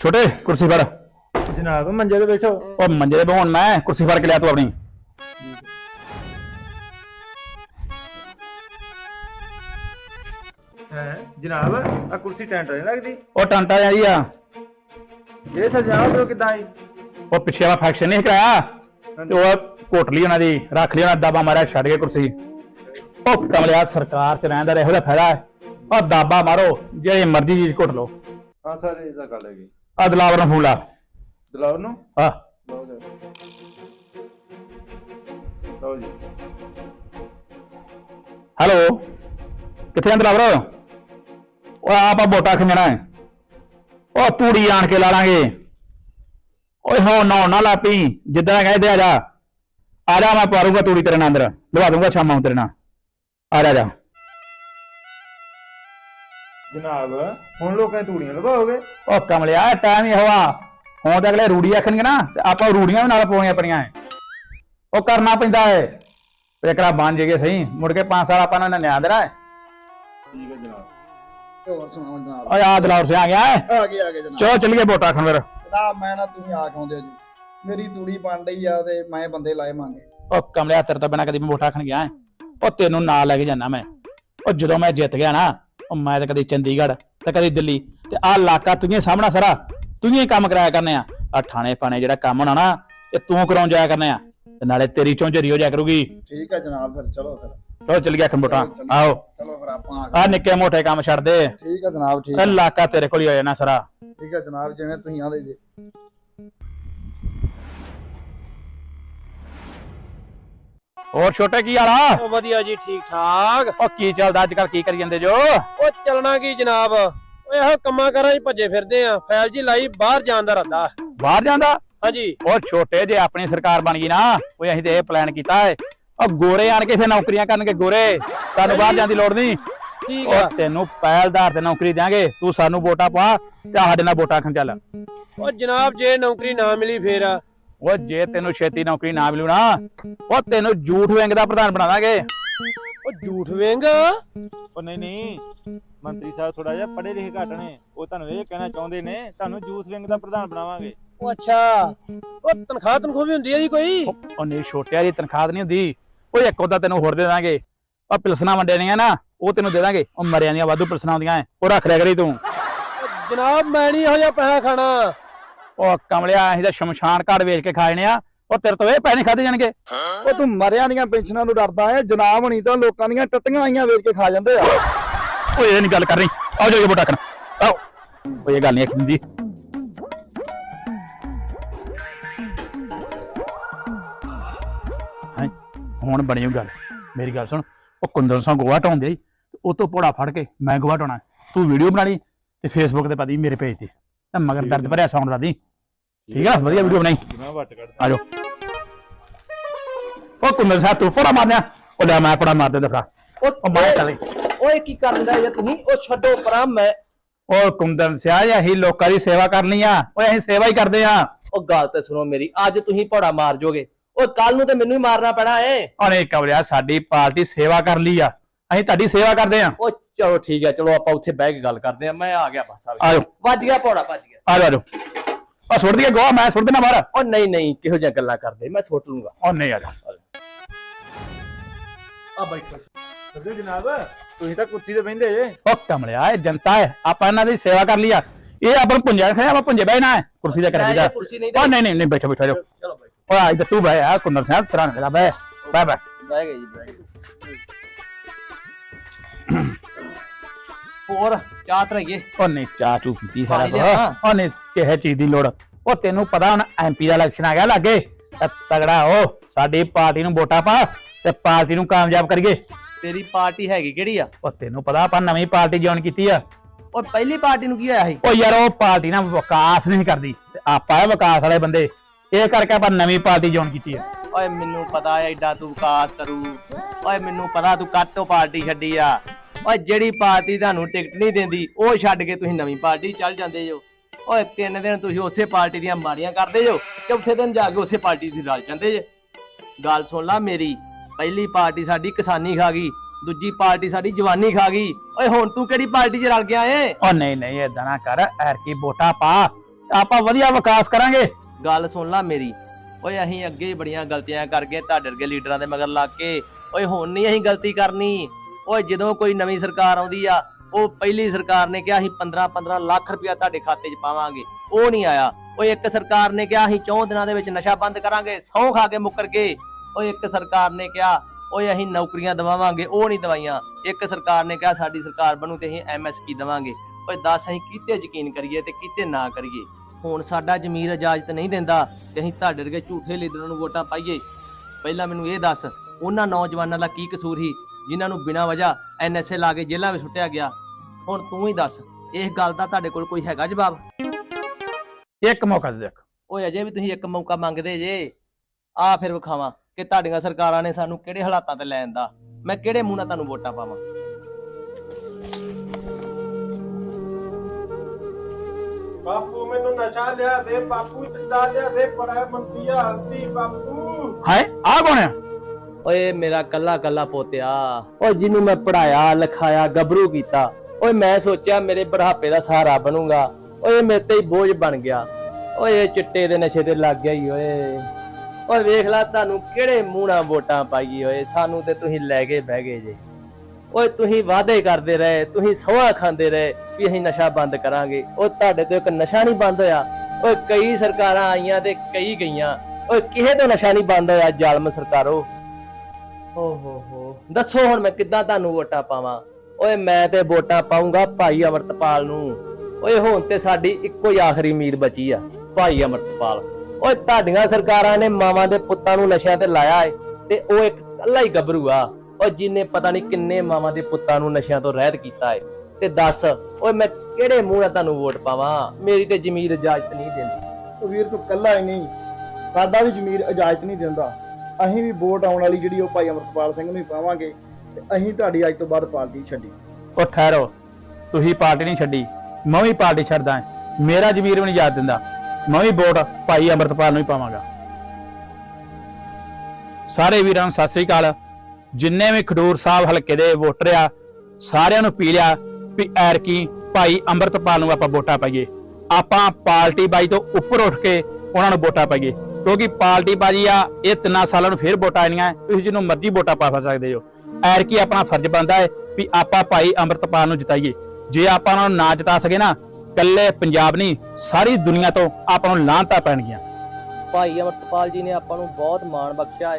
ਛੋਟੇ ਕੁਰਸੀ ਫੜ। ਜਨਾਬ ਮੰਜੇ ਤੇ ਬੈਠੋ। ਉਹ ਮੰਜੇ ਤੇ ਬਹਣ ਮੈਂ ਕੁਰਸੀ ਫੜ ਕੇ ਲਿਆ ਤੂੰ ਆਪਣੀ। ਹੈ ਜਨਾਬ ਆ ਕੁਰਸੀ ਟੈਂਟ ਨਹੀਂ ਲੱਗਦੀ? ਉਹ ਟਾਂਟਾ ਆ। ਜੀ ਆ ਇਹ ਸਜਾਓ ਤੇ ਕਿਦਾਂ ਆਈ? ਉਹ ਪਿੱਛੇ ਵਾਲਾ ਫੈਕਸ਼ਨ ਨਹੀਂ ਕਰਾਇਆ? ਤੇ ਉਹ ਕੋਟ ਲਈ ਉਹਨਾਂ ਦੀ ਰੱਖ ਲਈ ਉਹਨਾਂ ਦਾਬਾ ਮਾਰਿਆ ਛੱਡ ਕੇ ਕੁਰਸੀ। ਉਹ ਕਮਲਿਆ ਸਰਕਾਰ ਚ ਰਹਿਣ ਦਾ ਇਹੋ ਫਾਇਦਾ ਹੈ। ਉਹ ਦਾਬਾ ਮਾਰੋ ਜਿਹੜੀ ਮਰਜ਼ੀ ਚੀਜ਼ ਘੁੱਟ ਲਓ। ਹਾਂ ਸਰ ਇਹ ਤਾਂ ਗੱਲ ਹੈਗੀ। ਆ ਦਲਾਵਰ ਨੂੰ ਫੋਨ ਲਾ। ਦਲਾਵਰ ਨੂੰ? ਆ। ਲਓ ਜੀ। ਲਓ ਜੀ। ਹੈਲੋ ਕਿੱਥੇ ਆਂ ਦਲਾਵਰ? ਉਹ ਆਪਾਂ ਵੋਟਾਂ ਖੰਜਣਾ ਹੈ। ਉਹ ਤੂੜੀ ਆਣ ਕੇ ਲਾ ਲਾਂਗੇ। ਓਏ ਹੋ ਨਾ ਨਾ ਲਾਪੀ ਜਿੱਦਾਂ ਕਹਿੰਦੇ ਆ ਜਾ। ਆ ਜਾ ਮੈਂ ਪਾਰੂਗਾ ਤੂੜੀ ਤੇਰੇ ਨਾਲ ਅੰਦਰ। ਲਵਾ ਦੂੰਗਾ ਸ਼ਾਮਾਂ ਨੂੰ ਤੇਰੇ ਨਾਲ। ਆ ਜਾ ਜਾ। ਜਨਾਬ ਹੁਣ ਲੋਕਾਂ ਦੀ ਤੂੜੀਆਂ ਲਗਾਓਗੇ ਉਹ ਕਮਲਿਆ ਟਾਈਮ ਹੀ ਹਵਾ। ਹੁਣ ਤਾਂ ਅਗਲੇ ਰੂੜੀ ਆਖਣਗੇ ਨਾ ਤੇ ਆਪਾਂ ਰੂੜੀਆਂ ਵੀ ਨਾਲ ਪਾਉਣੀਆਂ ਪੜੀਆਂ ਐ। ਉਹ ਕਰਨਾ ਪੈਂਦਾ ਏ। ਪੇਕਰਾ ਬਣ ਜੇਗੇ ਸਹੀ? ਮੁੜ ਕੇ 5 ਸਾਲ ਆਪਾਂ ਨੇ ਨਿਆਂ ਦੇਣਾ ਹੈ ਠੀਕ ਹੈ ਜਨਾਬ। ਹੋਰ ਸੁਣਾਓ ਜਨਾਬ? ਓਏ ਆ ਦਲੌਰ ਸੇ ਆ ਗਿਆ ਹੈ ਆ ਗਏ ਆ ਗਏ ਜਨਾਬ। ਚਲੋ ਚੱਲੀਏ ਵੋਟਾਂ ਖਾਣ ਫਿਰ। ਜਨਾਬ ਮੈਂ ਨਾ ਤੁਸੀਂ ਆ ਖਾਉਂਦੇ ਹੋ ਜੀ। ਮੇਰੀ ਤੂੜੀ ਬਣ ਰਹੀ ਆ ਤੇ ਮੈਂ ਬੰਦੇ ਲਾਏ ਮੰਗੇ। ਉਹ ਕਮਲਿਆ ਤੇਰੇ ਤੋਂ ਬਿਨਾ ਕਦੀ ਮੈਂ ਵੋਟਾਂ ਖਾਣ ਗਿਆ ਹੈ ਉਹ ਤੈਨੂੰ ਨਾਲ ਲੈ ਕੇ ਜਾਣਾ ਮੈਂ। ਉਹ ਜਦੋਂ ਮੈਂ ਜਿੱਤ ਗਿਆ ਨਾ ਉਹ ਮੈਂ ਤਾਂ ਕਦੀ ਚੰਡੀਗੜ੍ਹ ਤੇ ਕਦੀ ਦਿੱਲੀ ਤੇ ਆਹ ਇਲਾਕਾ ਤੁਝੇ ਸਾਹਮਣਾ ਸਾਰਾ। ਤੁਝੇ ਹੀ ਕੰਮ ਕਰਾਇਆ ਕਰਨੇ ਆ। ਆ ਥਾਣੇ ਪਾਣੇ ਜਿਹੜਾ ਕੰਮ ਹੋਣਾ ਨਾ ਇਹ ਤੂੰ ਕਰਾਉਣ ਜਾਇਆ ਕਰਨੇ ਆ। ਤੇ ਨਾਲੇ ਤੇਰੀ ਚੌਂਜਰੀ ਹੋ ਜਾਇਆ ਕਰੂਗੀ। ਠੀਕ ਹੈ ਜਨਾਬ ਫਿਰ ਚਲੋ ਫਿਰ। ਚਲੋ ਚੱਲ ਗਿਆ ਖੰਬੋਟਾ ਆਓ। ਚਲੋ ਫਿਰ ਆਪਾਂ ਆ ਗਏ। ਆ ਨਿੱਕੇ ਮੋਟੇ ਕੰਮ ਛੱਡ ਦੇ। ਠੀਕ ਹੈ ਜਨਾਬ ਠੀਕ ਇਹ ਇਲਾਕਾ ਤੇਰੇ ਕੋਲ ਹੀ ਹੋ ਜਾਣਾ ਸਾਰਾ। ਠੀਕ ਹੈ ਜਨਾਬ ਜਿਵੇਂ ਤੁਸੀਂ ਆਦੇ ਜੀ। ਹੋਰ ਛੋਟੇ ਕੀ ਹਾਲਾ ਉਹ ਵਧੀਆ ਜੀ ਠੀਕ ਠਾਕ। ਉਹ ਕੀ ਚੱਲਦਾ ਅੱਜ ਕੱਲ ਕੀ ਕਰੀ ਜਾਂਦੇ ਜੋ? ਉਹ ਚੱਲਣਾ ਕੀ ਜਨਾਬ? ਓਏ ਇਹੋ ਕੰਮਾਂ ਕਰਾਂ 'ਚ ਭੱਜੇ ਫਿਰਦੇ ਆ। ਫੈਲ ਜੀ ਲਾਈ ਬਾਹਰ ਜਾਣ ਦਾ ਰੱਦਾ। ਬਾਹਰ ਜਾਂਦਾ ਹਾਂਜੀ। ਉਹ ਛੋਟੇ ਜੇ ਆਪਣੀ ਸਰਕਾਰ ਬਣ ਗਈ ਨਾ ਓਏ ਅਸੀਂ ਤੇ ਇਹ ਪਲਾਨ ਕੀਤਾ ਹੈ ਉਹ ਗੋਰੇ ਆਣ ਕੇ ਇਥੇ ਨੌਕਰੀਆਂ ਕਰਨਗੇ ਗੋਰੇ। ਤੁਹਾਨੂੰ ਬਾਹਰ ਜਾਣ ਦੀ ਲੋੜ ਨਹੀਂ। ਠੀਕ ਆ। ਉਹ ਤੈਨੂੰ ਪਹਿਲਦਾਰ ਤੇ ਨੌਕਰੀ ਦਿਆਂਗੇ। ਤੂੰ ਸਾਨੂੰ ਵੋਟਾਂ ਪਾ ਤੇ ਸਾਡੇ ਨਾਲ ਵੋਟਾਂ ਖੰ ਚੱਲ ਉਹ ਜਨਾਬ ਜੇ ਨੌਕਰੀ ਨਾ ਮਿਲੀ ਫੇਰ ਉਹ ਜੇ ਤੈਨੂੰ ਛੇਤੀ ਨੌਕਰੀ ਨਾ ਮਿਲੂ ਨਾ ਉਹ ਤੈਨੂੰ ਝੂਠ ਵਿੰਗ ਦਾ ਪ੍ਰਧਾਨ ਬਣਾ ਦਾਂਗੇ। ਉਹ ਝੂਠ ਵੇਂਗ? ਉਹ ਨਹੀਂ ਨਹੀਂ ਮੰਤਰੀ ਸਾਹਿਬ ਥੋੜਾ ਜਿਹਾ ਪੜ੍ਹੇ ਲਿਖੇ ਘੱਟ ਨੇ ਉਹ ਤੁਹਾਨੂੰ ਇਹ ਕਹਿਣਾ ਚਾਹੁੰਦੇ ਨੇ ਤੁਹਾਨੂੰ ਜੂਥ ਵਿੰਗ ਦਾ ਪ੍ਰਧਾਨ ਬਣਾਵਾਂਗੇ। ਉਹ ਅੱਛਾ ਉਹ ਤਨਖਾਹ ਤਨਖੂ ਵੀ ਹੁੰਦੀ ਆ ਜੀ ਕੋਈ? ਉਹ ਨਹੀਂ ਛੋਟਿਆਂ ਦੀ ਤਨਖਾਹ ਨਹੀਂ ਹੁੰਦੀ। ਉਹ ਇੱਕ ਉਹਦਾ ਤੈਨੂੰ ਹੋਰ ਦੇ ਦਾਂਗੇ। ਉਹ ਪਿਲਸਣਾ ਵੰਡੇ ਦੀਆਂ ਨਾ ਉਹ ਤੈਨੂੰ ਦੇ ਦਾਂਗੇ। ਉਹ ਮਰਿਆਂ ਦੀਆਂ ਵਾਧੂ ਪਿਲਸਣਾ ਹੁੰਦੀਆਂ ਐ, ਉਹ ਰੱਖ ਲਿਆ ਕਰੀ ਤੂੰ। ਜਨਾਬ ਮੈਂ ਨਹੀਂ ਇਹੋ ਜਿਹਾ ਪੈਸਾ ਖਾਣਾ। ਉਹ ਕਮਲਿਆ ਅਸੀਂ ਤਾਂ ਸ਼ਮਸ਼ਾਨ ਘਾਟ ਵੇਚ ਕੇ ਖਾਣੇ ਆ। ਉਹ ਤੇਰੇ ਤੋਂ ਇਹ ਪੈਸੇ ਖਾਦੇ ਜਾਣਗੇ। ਉਹ ਤੂੰ ਮਰਿਆਂ ਦੀਆਂ ਪੈਨਸ਼ਨਾਂ ਨੂੰ ਡਰਦਾ ਹੈ ਜਨਾਬ ਹਣੀ ਤਾਂ ਲੋਕਾਂ ਦੀਆਂ ਟੱਟੀਆਂ ਆਈਆਂ ਵੇਚ ਕੇ ਖਾ ਜਾਂਦੇ ਆ। ਓਏ ਇਹ ਨਹੀਂ ਗੱਲ ਕਰਨੀ। ਆਓ ਜਾਈਏ ਕਰਨ। ਆਓ। ਓਏ ਇਹ ਗੱਲ ਨਹੀਂ ਆਖਦੀ ਹਾਂ? ਹੁਣ ਬਣੀ ਉਹ ਗੱਲ। ਮੇਰੀ ਗੱਲ ਸੁਣ। ਉਹ ਕੁੰਦਨ ਸਿੰਘ ਗੋਆ ਢਾਉਂਦੇ ਉਹ ਤੋਂ ਪੋੜਾ ਫੜ ਕੇ ਮੈਂ ਗੋਆ ਢਾਉਣਾ। ਤੂੰ ਵੀਡੀਓ ਬਣਾਣੀ ਤੇ ਫੇਸਬੁੱਕ ਤੇ ਪਾ ਦੀ ਮੇਰੇ ਪੇਜ ਤੇ। ਤੇ ਮਗਰ ਦਰਦ ਭਰਿਆ ਸਾਊਂਡ ਲਾ ਦੀ। ਠੀਕ ਆ ਵਧੀਆ ਵੀਡੀਓ ਬਣਾਈ। ਜਿਵੇਂ ਵੱਟ ਕੱਢ ਆ ਜਾਓ। ਉਹ ਕੁੰਦਨ ਸਾਹਿਬ ਤੂੰ ਪੋੜਾ ਮਾਰਨਿਆ ਉਹ ਲੈ ਮੈਂ ਪੋੜਾ ਮਾਰ ਦੇ ਦਫਾ ਉਹ ਮੈਂ ਚੱਲੇ। ਓਏ ਕੀ ਕਰਨ ਦਾ ਯਾ ਤੁਸੀਂ? ਉਹ ਛੱਡੋ ਪਰਾਂ ਮੈਂ ਉਹ ਕੁੰਦਨ ਸਿਆ ਇਹੀ ਲੋਕਾਂ ਦੀ ਸੇਵਾ ਕਰਨੀ ਆ। ਓਏ ਅਸੀਂ ਸੇਵਾ ਹੀ ਕਰਦੇ ਆ। ਉਹ ਗੱਲ ਤੇ ਸੁਣੋ ਮੇਰੀ ਅੱਜ ਤੁਸੀਂ ਭੌੜਾ ਮਾਰ ਜੋਗੇ। ਉਹ ਕੱਲ ਨੂੰ ਤੇ ਮੈਨੂੰ ਹੀ ਮਾਰਨਾ ਪੈਣਾ ਏ। ਅਰੇ ਕਵਲਿਆ ਸਾਡੀ ਪਾਰਟੀ ਸੇਵਾ ਕਰ ਲਈ ਆ। ਅਸੀਂ ਤੁਹਾਡੀ ਸੇਵਾ ਕਰਦੇ ਆ। ਉਹ ਚਲੋ ਠੀਕ ਹੈ ਚਲੋ ਆਪਾਂ ਉੱਥੇ ਬਹਿ ਕੇ ਗੱਲ ਕਰਦੇ ਆ। ਮੈਂ ਆ ਗਿਆ ਬਸ ਆ ਆਜੋ ਵੱਜ ਗਿਆ ਭੌੜਾ ਭੱਜ ਗਿਆ। ਆ ਜਾਓ। ਆ ਸੁੱਟ ਦਈਏ ਗੋਆ ਮੈਂ ਸੁੱਟ ਦੇਣਾ ਬਾਹਰ। ਉਹ ਨਹੀਂ ਨਹੀਂ ਕਿਹੋ ਜਿਹੀਆਂ ਗੱਲਾਂ ਕਰਦੇ? ਮੈਂ ਸੁੱਟ ਲੂੰਗਾ। ਉਹ ਨਹੀਂ ਆ ਜਾ। ਆ ਬੈਠੋ ਸੱਜੋ ਜਨਾਬ ਤੁਸੀਂ ਤਾਂ ਕੁਰਸੀ ਤੇ ਬਹਿੰਦੇ ਜੇ। ਉਹ ਕਮਲਿਆ ਇਹ ਜਨਤਾ ਹੈ। ਆਪਾਂ ਇਹਨਾਂ ਦੀ ਸੇਵਾ ਕਰ ਲਈ ਆ। ਇਹ ਆਪਾਂ ਨੂੰ ਪੁੰਜਾ ਖਿਆ ਆਪਾਂ ਪੁੰਜੇ ਬਹਿਣਾ ਹੈ। ਕੁਰਸੀ ਤੇ ਕਰ ਲੈ ਦਿੱਤਾ ਜਾ, ਕੁਰਸੀ ਨਹੀਂ ਉਹ ਨਹੀਂ ਨਹੀਂ ਨਹੀਂ ਬੈਠੋ ਬੈਠੋ ਜਾਓ। ਚਲੋ ਬੈਠੋ। ਆ ਇੱਧਰ ਤੂੰ ਬਹਿ ਆ ਕੁੰਦਨ ਸਾਹਿਬ ਸਰਾਂ ਮੇਰਾ ਬਹਿ। ਬਹਿ ਬਹਿ। ਬਹਿ ਗਏ ਜੀ ਬਹਿ ਗਏ। ਹੋਰ ਚਾਹ ਤਰਈਏ ਉਹ ਨਹੀਂ ਚਾਹ ਚੂ ਪੀਤੀ ਸਾਰਾ ਪਾਣੀ ਕੁਛ। ਲਿਆਵਾਂ? ਉਹ ਨਹੀਂ ਕਿਸੇ ਚੀਜ਼ ਦੀ ਲੋੜ। ਉਹ ਤੈਨੂੰ ਪਤਾ ਹੁਣ ਐਮਪੀ ਦਾ ਇਲੈਕਸ਼ਨ ਆ ਗਿਆ ਲੱਗੇ। ਤੇ ਤਗੜਾ ਹੋ ਸਾਡੀ ਪਾਰਟੀ ਨੂੰ ਵੋਟਾਂ ਪਾ ਤੇ ਪਾਰਟੀ ਨੂੰ ਕਾਮਯਾਬ ਕਰੀਏ। ਤੇਰੀ ਪਾਰਟੀ ਹੈਗੀ ਕਿਹੜੀ ਆ? ਉਹ ਤੈਨੂੰ ਪਤਾ ਆਪਾਂ ਨਵੀਂ ਪਾਰਟੀ ਜੁਆਇਨ ਕੀਤੀ ਆ। ਉਹ ਪਹਿਲੀ ਪਾਰਟੀ ਨੂੰ ਕੀ ਹੋਇਆ ਸੀ? ਉਹ ਯਾਰ ਉਹ ਪਾਰਟੀ ਨਾ ਵਿਕਾਸ ਨਹੀਂ ਕਰਦੀ। ਤੇ ਆਪਾਂ ਇਹ ਵਿਕਾਸ ਵਾਲੇ ਬੰਦੇ। ਇਹ ਕਰਕੇ ਆਪਾਂ ਨਵੀਂ ਪਾਰਟੀ ਜੁਆਇਨ ਕੀਤੀ ਆ। ਓਏ ਮੈਨੂੰ ਪਤਾ ਐ ਐਡਾ ਤੂੰ ਵਿਕਾਸ ਕਰੂ। ਓਏ ਮੈਨੂੰ ਪਤਾ ਤੂੰ ਕੱਟ ਤੋਂ ਪਾਰਟੀ ਛੱਡੀ ਆ। ਓਏ ਜਿਹੜੀ ਪਾਰਟੀ ਤੁਹਾਨੂੰ ਟਿਕਟ ਨਹੀਂ ਦਿੰਦੀ ਉਹ ਛੱਡ ਕੇ ਤੁਸੀਂ ਨਵੀਂ ਪਾਰਟੀ ਚੱਲ ਜਾਂਦੇ ਜੋ। ਓਏ ਤਿੰਨ ਦਿਨ ਤੁਸੀਂ ਉਸੇ ਪਾਰਟੀ ਦੀਆਂ ਮਾਰੀਆਂ ਕਰਦੇ ਜੋ ਚੌਥੇ ਦਿਨ ਜਾ ਕੇ ਉਸੇ ਪਾਰਟੀ ਦੀ ਰਲ ਜਾਂਦੇ ਜੇ। ਗੱਲ ਸੁਣ ਲੈ ਮੇਰੀ ਪਹਿਲੀ ਪਾਰਟੀ ਸਾਡੀ ਕਿਸਾਨੀ ਖਾ ਗਈ ਦੂਜੀ ਪਾਰਟੀ ਸਾਡੀ ਜਵਾਨੀ ਖਾ ਗਈ। ਓਏ ਹੁਣ ਤੂੰ ਕਿਹੜੀ ਪਾਰਟੀ 'ਚ ਰਲ ਗਿਆ ਏ? ਉਹ ਨਹੀਂ ਨਹੀਂ ਏਦਾਂ ਨਾ ਕਰ ਐਰ ਕੀ ਵੋਟਾਂ ਪਾ ਆਪਾਂ ਵਧੀਆ ਵਿਕਾਸ ਕਰਾਂਗੇ। ਗੱਲ ਸੁਣ ਲੈ ਮੇਰੀ ਓਏ ਅਸੀਂ ਅੱਗੇ ਬੜੀਆਂ ਗਲਤੀਆਂ ਕਰ ਗਏ ਤੁਹਾਡੇ ਵਰਗੇ ਲੀਡਰਾਂ ਦੇ ਮਗਰ ਲੱਗ ਕੇ ਓਏ ਹੁਣ ਨਹੀਂ ਅਸੀਂ ਗਲਤੀ ਕਰਨੀ। ਓਏ ਜਦੋਂ ਕੋਈ ਨਵੀਂ ਸਰਕਾਰ ਆਉਂਦੀ ਆ, ਉਹ ਪਹਿਲੀ ਸਰਕਾਰ ਨੇ ਕਿਹਾ ਅਸੀਂ 15 15 ਲੱਖ ਰੁਪਇਆ ਤੁਹਾਡੇ ਖਾਤੇ 'ਚ ਪਾਵਾਂਗੇ। ਉਹ ਨਹੀਂ ਆਇਆ। ਓਏ ਇੱਕ ਸਰਕਾਰ ਨੇ ਕਿਹਾ ਅਸੀਂ 4 ਦਿਨਾਂ ਦੇ ਵਿੱਚ ਨਸ਼ਾ ਬੰਦ ਕਰਾਂਗੇ ਸਹੁੰ ਖਾ ਕੇ ਮੁੱਕਰ ਗਏ ਓਏ ਇੱਕ ਸਰਕਾਰ ਨੇ ਕਿਹਾ, ਓਏ ਅਸੀਂ ਨੌਕਰੀਆਂ ਦਵਾਵਾਂਗੇ, ਉਹ ਨਹੀਂ ਦਵਾਈਆਂ। ਇੱਕ ਸਰਕਾਰ ਨੇ ਕਿਹਾ, ਸਾਡੀ ਸਰਕਾਰ ਬਣੂ ਤੇ ਅਸੀਂ ਐਮਐਸਪੀ ਦਵਾਂਗੇ। ਓਏ ਦੱਸ, ਅਸੀਂ ਕਿਤੇ ਯਕੀਨ ਕਰੀਏ ਤੇ ਕਿਤੇ ਨਾ ਕਰੀਏ। ਹੁਣ ਸਾਡਾ ਜ਼ਮੀਰ ਇਜਾਜ਼ਤ ਨਹੀਂ ਦਿੰਦਾ ਕਿ ਅਸੀਂ ਤੁਹਾਡੇ ਵਰਗੇ ਝੂਠੇ ਲੀਡਰਾਂ ਨੂੰ ਵੋਟਾਂ ਪਾਈਏ। ਪਹਿਲਾਂ ਮੈਨੂੰ ਇਹ ਦੱਸ, ਉਹਨਾਂ ਨੌਜਵਾਨਾਂ ਦਾ ਕੀ ਕਸੂਰ ਸੀ? ਜਿਨ੍ਹਾਂ ਨੂੰ ਬਿਨਾਂ ਵਜ੍ਹਾ ਐਨਐਸਏ ਲਾ ਕੇ ਜੇਲ੍ਹਾਂ ਵਿੱਚ ਸੁੱਟਿਆ ਗਿਆ। ਹੁਣ ਤੂੰ ਹੀ ਦੱਸ ਇਸ ਗੱਲ ਦਾ ਤੁਹਾਡੇ ਕੋਲ ਕੋਈ ਹੈਗਾ ਜਵਾਬ? ਇੱਕ ਮੌਕਾ ਦੇ ਦੇਖ। ਓਏ ਅਜੇ ਵੀ ਤੁਸੀਂ ਇੱਕ ਮੌਕਾ ਮੰਗਦੇ ਜੇ। ਆ ਫਿਰ ਵਿਖਾਵਾਂ ਕਿ ਤੁਹਾਡੀਆਂ ਸਰਕਾਰਾਂ ਨੇ ਸਾਨੂੰ ਕਿਹੜੇ ਹਾਲਾਤਾਂ ਤੇ ਲੈਣ ਦਾ ਮੈਂ ਕਿਹੜੇ ਮੂੰਹ ਨਾਲ ਤੁਹਾਨੂੰ ਵੋਟਾਂ ਪਾਵਾਂ? ਬਾਪੂ ਮੈਨੂੰ ਨਸ਼ਾ ਲਿਆ ਦੇ। ਬਾਪੂ ਚਿੱਟਾ ਲਿਆ ਦੇ। ਬੜਾ ਮੰਤੀਆ ਹਲਦੀ ਬਾਪੂ। ਹਾਏ ਆ ਕੌਣ ਓਏ ਮੇਰਾ ਕੱਲਾ ਕੱਲਾ ਪੋਤਿਆ। ਓਏ ਜਿਹਨੂੰ ਮੈਂ ਪੜਾਇਆ ਲਿਖਾਇਆ, ਗੱਭਰੂ ਕੀਤਾ, ਓਏ ਮੈਂ ਸੋਚਿਆ ਮੇਰੇ ਬੁਢਾਪੇ ਦਾ ਸਹਾਰਾ ਬਣੂਗਾ, ਓਏ ਮੇਰੇ ਤੇ ਹੀ ਬੋਝ ਬਣ ਗਿਆ। ਓਏ ਚਿੱਟੇ ਦੇ ਨਸ਼ੇ ਤੇ ਲੱਗ ਗਿਆ ਹੀ ਓਏ। ਓਏ ਵੇਖ ਲੈ ਤੁਹਾਨੂੰ ਕਿਹੜੇ ਮੂੰਹ ਵੋਟਾਂ ਪਾਈ ਓਏ, ਸਾਨੂੰ ਤੇ ਤੁਸੀਂ ਲੈ ਕੇ ਬਹਿ ਗਏ ਜੇ। ਓਏ ਤੁਸੀਂ ਵਾਅਦੇ ਕਰਦੇ ਰਹੇ, ਤੁਸੀਂ ਸਵਾ ਖਾਂਦੇ ਰਹੇ ਵੀ ਅਸੀਂ ਨਸ਼ਾ ਬੰਦ ਕਰਾਂਗੇ। ਓ ਤੁਹਾਡੇ ਤੋਂ ਇੱਕ ਨਸ਼ਾ ਨਹੀਂ ਬੰਦ ਹੋਇਆ। ਓਏ ਕਈ ਸਰਕਾਰਾਂ ਆਈਆਂ ਤੇ ਕਈ ਗਈਆਂ। ਓਏ ਕਿਸੇ ਤੋਂ ਨਸ਼ਾ ਨਹੀਂ ਬੰਦ ਹੋਇਆ, ਜ਼ਾਲਮ ਸਰਕਾਰੋ। ਓ ਹੋ ਹੋ। ਦੱਸੋ ਹੁਣ ਮੈਂ ਕਿੱਦਾਂ ਤੁਹਾਨੂੰ ਵੋਟਾਂ ਪਾਵਾਂ? ਓਏ ਮੈਂ ਤੇ ਵੋਟਾਂ ਪਾਉਂਗਾ ਭਾਈ ਅਮਰਤਪਾਲ ਨੂੰ। ਓਏ ਹੁਣ ਤੇ ਸਾਡੀ ਇੱਕੋ ਹੀ ਆਖਰੀ ਉਮੀਦ ਬਚੀ ਆ, ਭਾਈ ਅਮਰਤਪਾਲ। ਓਏ ਤੁਹਾਡੀਆਂ ਸਰਕਾਰਾਂ ਨੇ ਮਾਵਾਂ ਦੇ ਪੁੱਤਾਂ ਨੂੰ ਨਸ਼ਿਆਂ ਤੇ ਲਾਇਆ ਏ ਤੇ ਉਹ ਇੱਕ ਕੱਲਾ ਹੀ ਗੱਭਰੂ ਆ। ਓ ਜਿਨੇ ਪਤਾ ਨਹੀਂ ਕਿੰਨੇ ਮਾਵਾਂ ਦੇ ਪੁੱਤਾਂ ਨੂੰ ਨਸ਼ਿਆਂ ਤੋਂ ਰਹਿਤ ਕੀਤਾ ਏ। ਤੇ ਦੱਸ, ਓਏ ਮੈਂ ਕਿਹੜੇ ਮੂੰਹ ਨਾਲ ਤੁਹਾਨੂੰ ਵੋਟ ਪਾਵਾਂ? ਮੇਰੀ ਤੇ ਜ਼ਮੀਰ ਇਜਾਜ਼ਤ ਨਹੀਂ ਦਿੰਦੀ। ਵੀਰ ਤੂੰ ਕੱਲਾ ਹੀ ਨਹੀਂ। ਸਾਡਾ ਵੀ ਜ਼ਮੀਰ ਇਜਾਜ਼ਤ ਨਹੀਂ ਦਿੰਦਾ। ਅਸੀਂ ਵੀ ਵੋਟ ਆਉਣ ਵਾਲੀ ਜਿਹੜੀ ਉਹ ਭਾਈ ਅਮਰਪਾਲ ਸਿੰਘ ਨੂੰ ਹੀ ਪਾਵਾਂਗੇ ਤੇ ਅਸੀਂ ਤੁਹਾਡੀ ਅੱਜ ਤੋਂ ਬਾਅਦ ਪਾਰਟੀ ਛੱਡੀ। ਉਹ ਠਹਿਰੋ, ਤੁਸੀਂ ਪਾਰਟੀ ਨਹੀਂ ਛੱਡੀ, ਮੈਂ ਵੀ ਪਾਰਟੀ ਛੱਡਦਾ ਹਾਂ। ਮੇਰਾ ਜ਼ਮੀਰ ਵੀ ਨਹੀਂ ਯਾਦ ਦਿੰਦਾ। ਮੈਂ ਵੀ ਵੋਟ ਭਾਈ ਅਮਰਤਪਾਲ ਨੂੰ ਹੀ ਪਾਵਾਂਗਾ। ਸਾਰੇ ਵੀਰਾਂ ਨੂੰ ਸਤਿ ਸ੍ਰੀ ਅਕਾਲ। ਜਿੰਨੇ ਵੀ ਖਡੂਰ ਸਾਹਿਬ ਹਲਕੇ ਦੇ ਵੋਟਰ ਆ, ਸਾਰਿਆਂ ਨੂੰ ਪੀ ਲਿਆ ਵੀ ਐਰਕੀ ਭਾਈ ਅੰਮ੍ਰਿਤਪਾਲ ਨੂੰ ਆਪਾਂ ਵੋਟਾਂ ਪਾਈਏ। ਆਪਾਂ ਪਾਰਟੀ ਬਾਈ ਤੋਂ ਉੱਪਰ ਉੱਠ ਕੇ ਉਹਨਾਂ ਨੂੰ ਵੋਟਾਂ ਪਾਈਏ। ਕਿਉਂਕਿ ਪਾਰਟੀ ਬਾਜੀ ਆ, ਇਹ ਤਿੰਨਾਂ ਸਾਲਾਂ ਨੂੰ ਫੇਰ ਵੋਟਾਂ ਆਣੀਆਂ ਤੁਸੀਂ ਜਿਹਨੂੰ ਮਰਜ਼ੀ ਵੋਟਾਂ ਪਾ ਸਕਦੇ ਹੋ। ਐਰਕੀ ਆਪਣਾ ਫਰਜ਼ ਬਣਦਾ ਹੈ ਵੀ ਆਪਾਂ ਭਾਈ ਅੰਮ੍ਰਿਤਪਾਲ ਨੂੰ ਜਿਤਾਈਏ। ਜੇ ਆਪਾਂ ਉਹਨਾਂ ਨੂੰ ਨਾ ਜਿਤਾ ਸਕੇ ਨਾ ਕੱਲੇ ਪੰਜਾਬ ਨਹੀਂ, ਸਾਰੀ ਦੁਨੀਆ ਤੋਂ ਆਪਾਂ ਨੂੰ ਲਾਂਤਾਂ ਪੈਣਗੀਆਂ। ਭਾਈ ਅਮਰਤਪਾਲ ਜੀ ਨੇ ਆਪਾਂ ਨੂੰ ਬਹੁਤ ਮਾਣ ਬਖਸ਼ਿਆ ਹੈ।